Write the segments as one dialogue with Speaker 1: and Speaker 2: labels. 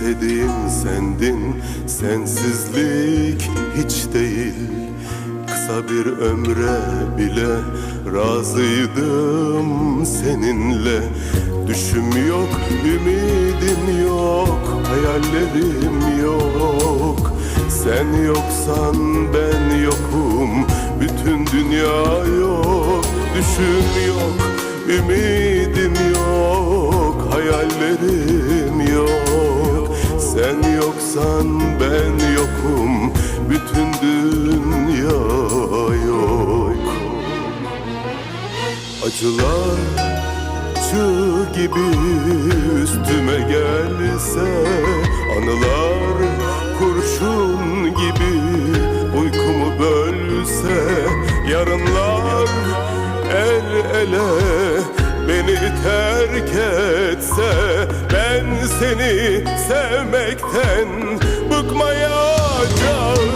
Speaker 1: ümidin Sensizlik hiç değil. Kısa bir ömre bile razıydım seninle. Düşüm yok, ümidim yok, hayallerim yok. Sen yoksan ben yokum, bütün dünya yok. Düşüm yok, ümidim yok, hayallerim yok Sen yoksan ben yokum, bütün dünya yok. Acılar çığ gibi üstüme gelse Anılar kurşun gibi uykumu bölse Yarınlar el ele beni terk etse Ben seni sevmekten bıkmayacağım.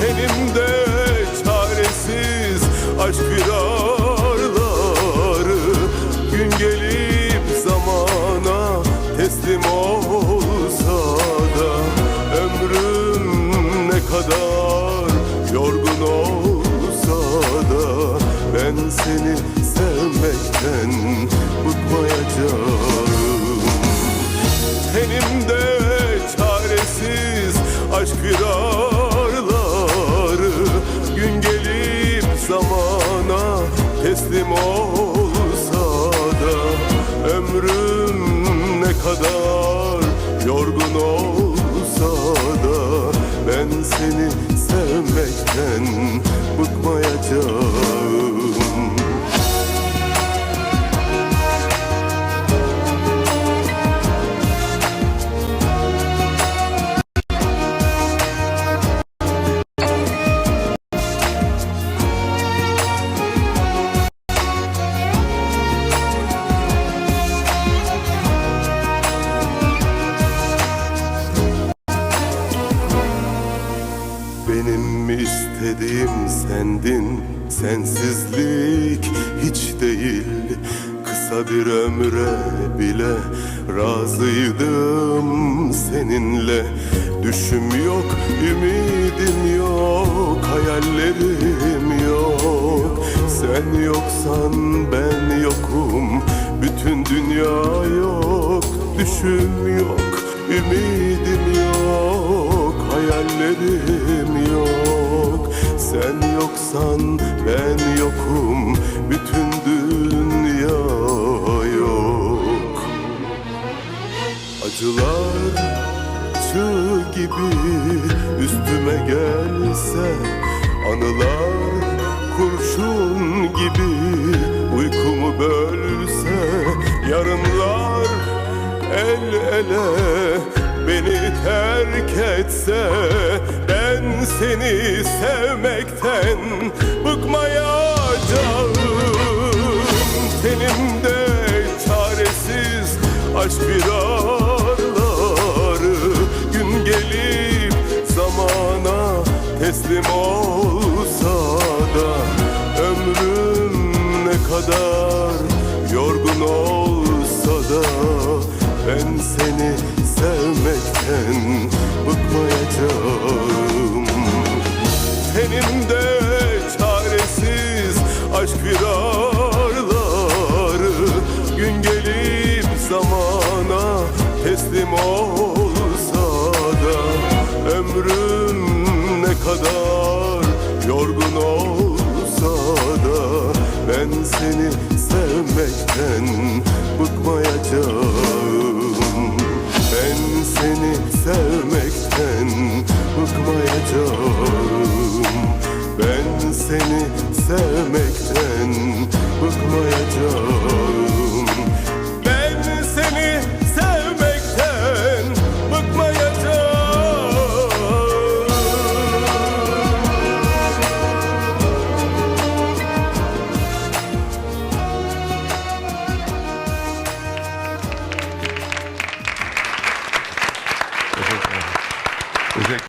Speaker 1: Tenimde çaresiz aşk firarları. Gün gelip zamana teslim olsa da Ömrüm ne kadar yorgun olsa Ben seni sevmekten bıkmayacağım. Tenimde çaresiz aşk firarları. Gün gelip zamana teslim olsa da Ömrüm ne kadar yorgun olsa da Ben seni sevmekten Benim istediğim sendin Sensizlik hiç değil. Kısa bir ömre bile razıydım seninle. Düşüm yok, ümidim yok, hayallerim yok. Sen yoksan ben yokum, bütün dünya yok. Düşüm yok, ümidim yok, hayallerim Sen yoksan ben yokum, bütün dünya yok. Acılar çığ gibi üstüme gelse Anılar kurşun gibi uykumu bölse Yarınlar el ele beni terk etse Ben seni sevmekten bıkmayacağım. Tenimde çaresiz aşk firarları Gün gelip zamana teslim olsa da Ömrüm ne kadar yorgun olsa da Ben seni sevmekten bıkmayacağım. Tenimde çaresiz aşk firarları. Gün gelip zamana teslim olsa da Ömrüm ne kadar yorgun olsa da Ben seni sevmekten bıkmayacağım seni sevmek